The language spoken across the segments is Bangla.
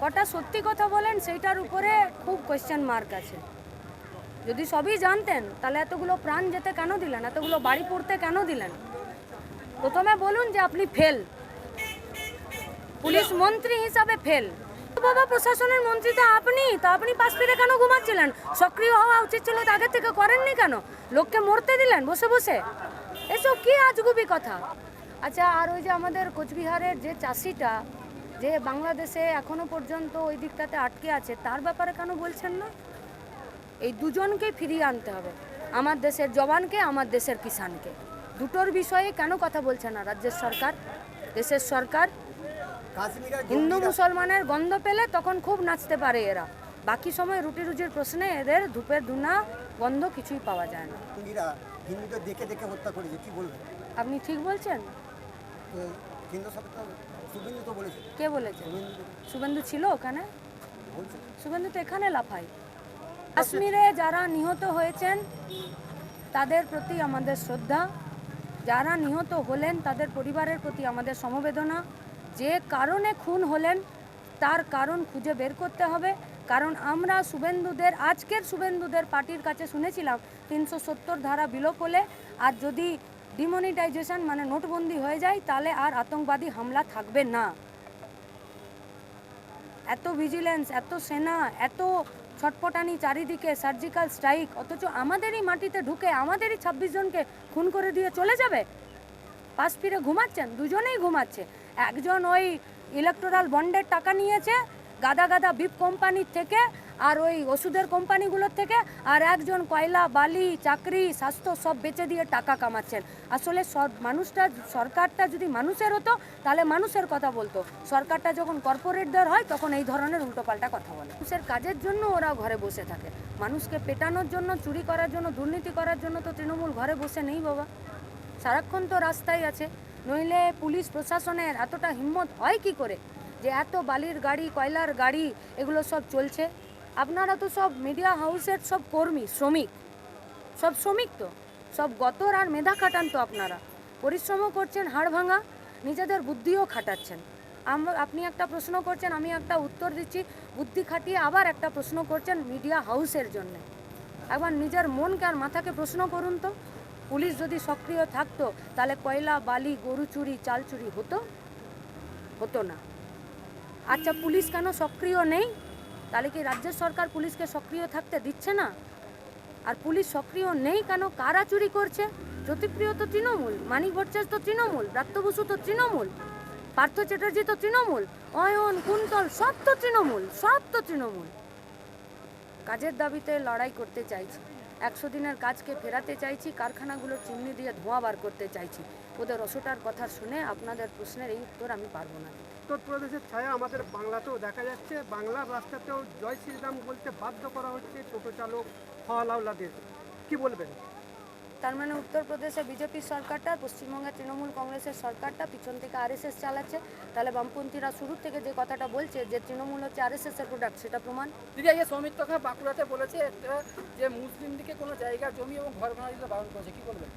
কটা সত্যি কথা বলেন, সেইটার উপরে খুব কোয়েশ্চেন মার্ক আছে। যদি সবই জানতেন, তাহলে এতগুলো প্রাণ যেতে কেন দিলেন? এতগুলো বাড়ি পড়তে কেন দিলেন? প্রথমে বলুন যে আপনি ফেল পুলিশ মন্ত্রী হিসাবে ফেল বাবা, প্রশাসনের মন্ত্রী তো আপনি তো আপনি পাশ ফিরে কেন ঘুমাচ্ছিলেন? সক্রিয় হওয়া উচিত ছিল, তো আগে থেকে করেননি কেন? লোককে মরতে দিলেন, বসে বসে। এসব কি আজগুবি কথা? আচ্ছা আর ওই যে আমাদের কোচবিহারের যে চাষিটা যে বাংলাদেশে এখনও পর্যন্ত ওই দিকটাতে আটকে আছে তার ব্যাপারে কেন বলছেন না? এই দুজনকে ফিরিয়ে আনতে হবে আমার দেশের জওয়ানকে আমার দেশের কিষানকে। দুটোর বিষয়ে কেন কথা বলছে না রাজ্যের সরকার? দেশের সরকার হিন্দু মুসলমানের গন্ধ পেলে তখন খুব নাচতে পারে এরা। বাকি সময় রুটি রুজির প্রশ্নে এদের ধূপের ধুনা গন্ধ কিছুই পাওয়া যায় না। হিন্দুদের দেখে দেখে হত্যা করেছে কি বলবেন? আপনি ঠিক বলছেন? বলেছে। কে বলেছেন শুভেন্দু। ছিল ওখানে? শুভেন্দু তো এখানে লাফাই কাশ্মীরে যারা নিহত হয়েছেন তাদের প্রতি আমাদের শ্রদ্ধা। যারা নিহত হলেন তাদের পরিবারের প্রতি আমাদের সমবেদনা। যে কারণে খুন হলেন তার কারণ খুঁজে বের করতে হবে। কারণ আমরা শুভেন্দুদের আজকের শুভেন্দুদের পার্টির কাছে শুনেছিলাম তিনশো সত্তর ধারা বিলোপ হলে। আর যদি ডিমনিটাইজেশন মানে নোটবন্দি হয়ে যায়, তাহলে আর আতঙ্কবাদী হামলা থাকবে না। এত ভিজিলেন্স এত সেনা, এত ছটপটানি চারিদিকে সার্জিক্যাল স্ট্রাইক অথচ আমাদেরই মাটিতে ঢুকে আমাদেরই ছাব্বিশ জনকে খুন করে দিয়ে চলে যাবে? পাশ ফিরে ঘুমাচ্ছেন, দুজনেই ঘুমাচ্ছে। একজন ওই ইলেকট্রাল বন্ডের টাকা নিয়েছে, গাদা গাদা বিপ কোম্পানির থেকে আর ওই ওষুধের কোম্পানিগুলোর থেকে আর একজন কয়লা, বালি, চাকরি, স্বাস্থ্য সব বেচে দিয়ে টাকা কামাচ্ছেন। আসলে মানুষটা, সরকারটা যদি মানুষের হতো, তাহলে মানুষের কথা বলতো। সরকারটা যখন কর্পোরেটদের হয়, তখন এই ধরনের উল্টোপাল্টা কথা বলে। মানুষের কাজের জন্য ওরা ঘরে বসে থাকে। মানুষকে পেটানোর জন্য, চুরি করার জন্য, দুর্নীতি করার জন্য তো তৃণমূল ঘরে বসে নেই বাবা। সারাক্ষণ তো রাস্তায় আছে। নইলে পুলিশ, প্রশাসনের এতটা হিম্মত হয় কি করে? যে এত বালির গাড়ি, কয়লার গাড়ি, এগুলো সব চলছে। আপনারা তো সব মিডিয়া হাউসের সব কর্মী, শ্রমিক। সব শ্রমিক তো। সব গতর আর মেধা খাটান তো আপনারা। পরিশ্রমও করছেন, হাড় ভাঙা, নিজেদের বুদ্ধিও খাটাচ্ছেন। আপনি একটা প্রশ্ন করছেন, আমি একটা উত্তর দিচ্ছি। বুদ্ধি খাটিয়ে আবার একটা প্রশ্ন করছেন মিডিয়া হাউসের জন্য। একবার নিজের মনকে আর মাথাকে প্রশ্ন করুন তো। পুলিশ যদি সক্রিয় থাকতো, তাহলে কয়লা, বালি, গরু চুরি, চাল চুরি হতো? হতো না। আচ্ছা পুলিশ কেন সক্রিয় নেই? তাহলে কি রাজ্য সরকার পুলিশকে সক্রিয় থাকতে দিচ্ছে না? আর পুলিশ সক্রিয় নেই কেন? কারা চুরি করছে? জ্যোতিপ্রিয় তো তৃণমূল, মানিক ভট্টাচার্য তো তৃণমূল, ব্রাত্য বসু তো তৃণমূল, পার্থ চ্যাটার্জি তো তৃণমূল, অয়ন, কুন্তল সব তো তৃণমূল, সব তো তৃণমূল। কাজের দাবিতে লড়াই করতে চাইছি। একশো দিনের কাজকে ফেরাতে চাইছি কারখানাগুলোর চিমনি দিয়ে ধোঁয়া বার করতে চাইছি। ওদের অসুটার কথা শুনে আপনাদের প্রশ্নের এই উত্তর আমি পারব না। উত্তরপ্রদেশের ছায়া আমাদের বাংলাতেও দেখা যাচ্ছে। বাংলার রাস্তাতেও জয় শ্রীরাম বলতে বাধ্য করা হচ্ছে টোটো চালক হওয়ালাউলাদের কি বলবেন? তার মানে উত্তরপ্রদেশে বিজেপি সরকারটা পশ্চিমবঙ্গের তৃণমূল কংগ্রেসের সরকারটা পিছন থেকে আরএসএস চালাচ্ছে। তাহলে বামপন্থীরা শুরু থেকে যে কথাটা বলছে যে তৃণমূল হচ্ছে আরএসএস এর প্রোডাক্ট সেটা প্রমাণ? দিদি আজকে সৌমিত্র খাঁ বাঁকুড়াতে বলেছে একটা যে মুসলিমদেরকে কোনো জায়গা জমি এবং ঘর ভাড়া দিতে বারণ করেছে কি বলবেন?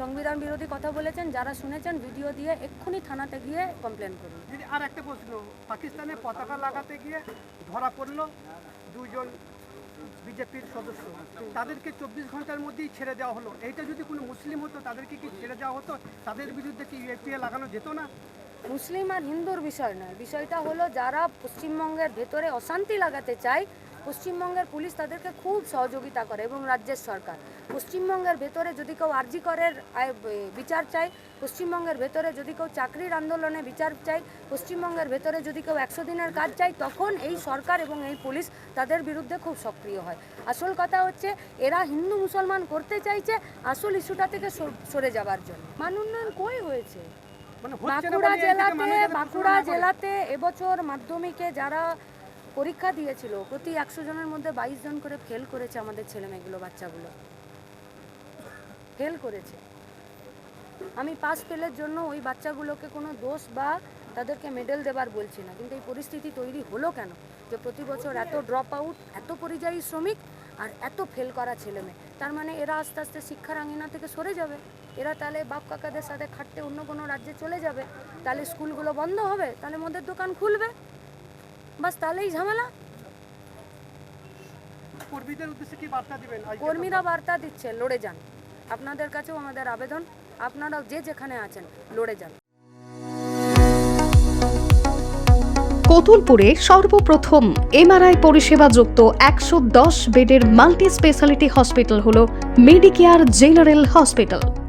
সংবিধান বিরোধী কথা বলেছেন যারা শুনেছেন ভিডিও দিয়ে এক্ষুনি থানাতে গিয়ে কমপ্লেন করুন। আর একটা প্রশ্ন পাকিস্তানে পতাকা লাগাতে গিয়ে ধরা পড়ল দুজন বিজেপির সদস্য। তাদেরকে চব্বিশ ঘণ্টার মধ্যেই ছেড়ে দেওয়া হলো। এইটা যদি কোনো মুসলিম হতো তাদেরকে কি ছেড়ে দেওয়া হতো? তাদের বিরুদ্ধে কি ইউএপিএ লাগানো যেত না? মুসলিম আর হিন্দুর বিষয় নয়। বিষয়টা হলো যারা পশ্চিমবঙ্গের ভেতরে অশান্তি লাগাতে চায় পশ্চিমবঙ্গের পুলিশ তাদেরকে খুব সহযোগিতা করে এবং রাজ্যের সরকার। পশ্চিমবঙ্গের ভেতরে যদি কেউ আরজি করের বিচার চায় পশ্চিমবঙ্গের ভেতরে যদি কেউ চাকরির আন্দোলনে বিচার চায় পশ্চিমবঙ্গের ভেতরে যদি কেউ একশো দিনের কাজ চায় তখন এই সরকার এবং এই পুলিশ তাদের বিরুদ্ধে খুব সক্রিয় হয়। আসল কথা হচ্ছে এরা হিন্দু মুসলমান করতে চাইছে আসল ইস্যুটা থেকে সরে যাবার জন্য। মান উন্নয়ন কই হয়েছে? মানে বাঁকুড়া থেকে জেলাতে বাঁকুড়া জেলাতে এবছর মাধ্যমিকে যারা পরীক্ষা দিয়েছিল। প্রতি একশো জনের মধ্যে বাইশ জন করে ফেল করেছে আমাদের ছেলে মেয়েগুলো বাচ্চাগুলো। ফেল করেছে। আমি পাস ফেলের জন্য ওই বাচ্চাগুলোকে কোনো দোষ বা তাদেরকে মেডেল দেবার বলছি না। কিন্তু এই পরিস্থিতি তৈরি হলো কেন? যে প্রতি বছর এত ড্রপ আউট এত পরিযায়ী শ্রমিক আর এত ফেল করা ছেলে মেয়ে তার মানে এরা আস্তে আস্তে শিক্ষার আঙিনা থেকে সরে যাবে। এরা তাহলে বাপ কাকাদের সাথে খাটতে অন্য কোনো রাজ্যে চলে যাবে। তাহলে স্কুলগুলো বন্ধ হবে। তাহলে মদের দোকান খুলবে। বাস তাহলেই ঝামেলা। কর্মীদের উদ্দেশ্যে কি বার্তা দিবেন? কর্মীরা বার্তা দিচ্ছে লড়ে যান। আপনাদের কাছেও আমাদের আবেদন। আপনারাও যে যেখানে আছেন লড়ে যান। কতুলপুরে সর্বপ্রথম এমআরআই পরিষেবা যুক্ত একশো দশ বেডের মাল্টি স্পেশালিটি হসপিটাল হল মেডিকেয়ার জেনারেল হসপিটাল।